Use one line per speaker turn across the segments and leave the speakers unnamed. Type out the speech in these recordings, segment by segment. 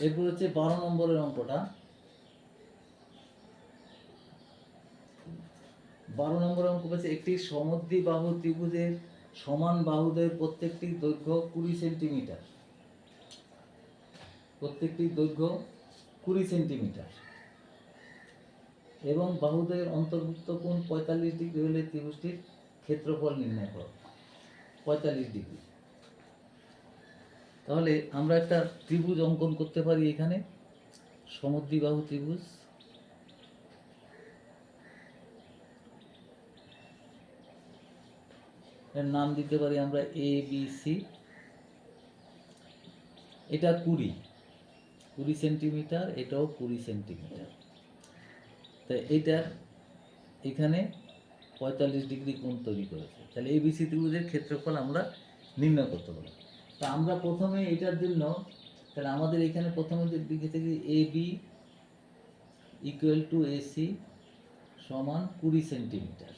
এরপর হচ্ছে বারো নম্বরের অঙ্কটা। বারো নম্বর অঙ্ক হচ্ছে একটি সমদ্বি বাহু ত্রিভুজের সমান বাহুদের প্রত্যেকটি দৈর্ঘ্য কুড়ি সেন্টিমিটার। প্রত্যেকটি দৈর্ঘ্য কুড়ি সেন্টিমিটার। এবং বাহুদের অন্তর্ভুক্ত কোণ পঁয়তাল্লিশ ডিগ্রি হলে ত্রিভুজটির ক্ষেত্রফল নির্ণয় করো। পঁয়তাল্লিশ ডিগ্রি। তাহলে আমরা একটা ত্রিভুজ অঙ্কন করতে পারি এখানে। সমদ্বিবাহু ত্রিভুজ। এর নাম দিতে পারি আমরা এ বি সি এটা কুড়ি। কুড়ি সেন্টিমিটার, এটাও কুড়ি সেন্টিমিটার। তো এইটার এখানে পঁয়তাল্লিশ ডিগ্রি কোণ তৈরি করেছে। তাহলে এবিসি ত্রিভুজের ক্ষেত্রফল আমরা নির্ণয় করতে পারি তা আমরা প্রথমে এটার জন্য, তাহলে আমাদের এখানে প্রথমে দিকে থেকে A B equal to AC সমান কুড়ি সেন্টিমিটার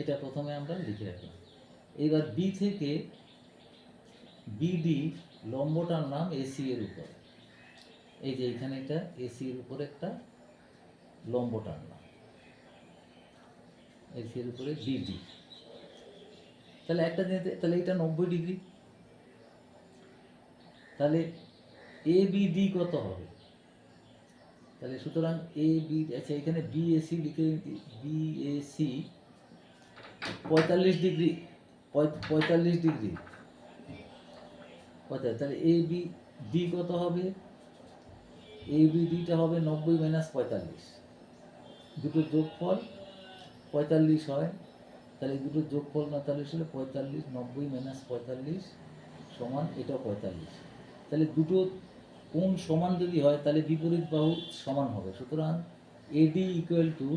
এটা প্রথমে আমরা লিখে রাখলাম। এবার বি থেকে বিডি লম্বটার নাম এসি এর উপরে। এই যে এখানে এটা এসি এর উপরে একটা লম্ব টানলাম এসি এর উপরে বিডি তাহলে একটা তাহলে এটা নব্বই ডিগ্রি। তাহলে এ বিডি কত হবে? তাহলে সুতরাং এ বি আচ্ছা এখানে বিএসি লিখে বিএসি পঁয়তাল্লিশ ডিগ্রি পঁয়- পঁয়তাল্লিশ ডিগ্রি। পঁয়তাল্লিশ, তাহলে এ বি ডি কত হবে? এ বি ডিটা হবে নব্বই মাইনাস পঁয়তাল্লিশ। দুটো যোগফল পঁয়তাল্লিশ হয়। তাহলে দুটো যোগফল পঁয়তাল্লিশ হলে পঁয়তাল্লিশ, নব্বই মাইনাস পঁয়তাল্লিশ সমান এটা পঁয়তাল্লিশ। তাহলে দুটো কোণ সমান যদি হয়, তাহলে বিপরীত বাহু সমান হবে। সুতরাং এডি ইকুয়াল টু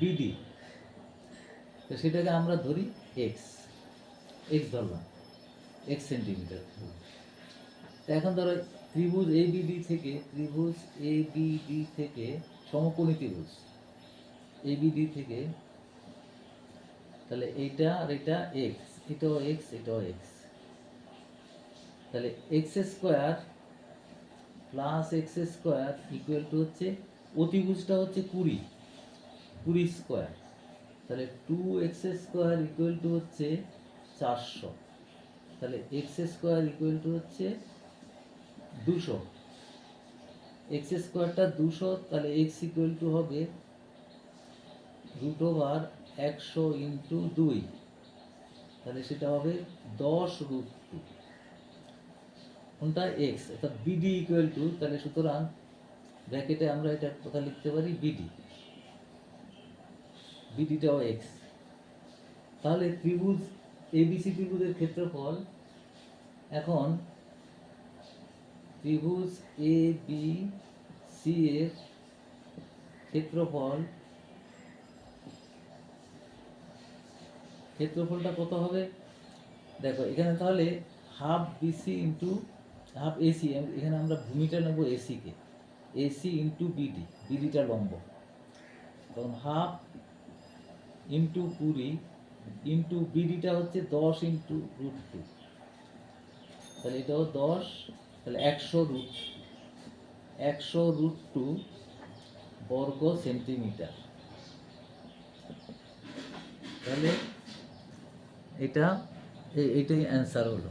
বিডি তো সেটাকে আমরা ধরি এক্স এক্স ধরলাম। এক্স সেন্টিমিটার তো এখন ধরো ত্রিভুজ এ বিডি থেকে, ত্রিভুজ এ বিডি থেকে সমকোণী ত্রিভুজ। এ বিডি থেকে, তাহলে এইটা আর এটা এক্স এটাও এক্স এটাও এক্স তাহলে X square plus X square equal to হচ্ছে অতিভুজটা হচ্ছে কুড়ি কুড়ি স্কোয়ার তাহলে two X square equal to হচ্ছে চারশো, তাহলে এক্স স্কোয়ার ইকুয়াল টু হচ্ছে দুশো। এক্স স্কোয়ারটা দুশো, তাহলে এক্স ইকুয়াল টু হবে রুট ওভার একশো ইন্টু দুই। তাহলে সেটা হবে দশ রুট কোনটা এক্স অর্থাৎ বিডি ইকুয়াল টু তাহলে সুতরাং ব্র্যাকেটে আমরা এটা কথা লিখতে পারি বিডি বিডিটাও এক্স তাহলে ত্রিভুজ এবিসি ত্রিভুজের ক্ষেত্রফল, এখন ত্রিভুজ এ বি সি এর ক্ষেত্রফল, ক্ষেত্রফলটা কত হবে? দেখো, এখানে তাহলে half BC into half AC এখানে আমরা ভূমিটা নেব এসিকে এসি ইন্টু বিডি বিডিটা লম্ব। তখন হাফ ইন্টু কুড়ি ইন্টু বিডিটা হচ্ছে দশ ইন্টু রুট টু তাহলে এটাও দশ, তাহলে একশো রুট একশো রুট টু বর্গ সেন্টিমিটার তাহলে এটা এটাই অ্যান্সার হলো।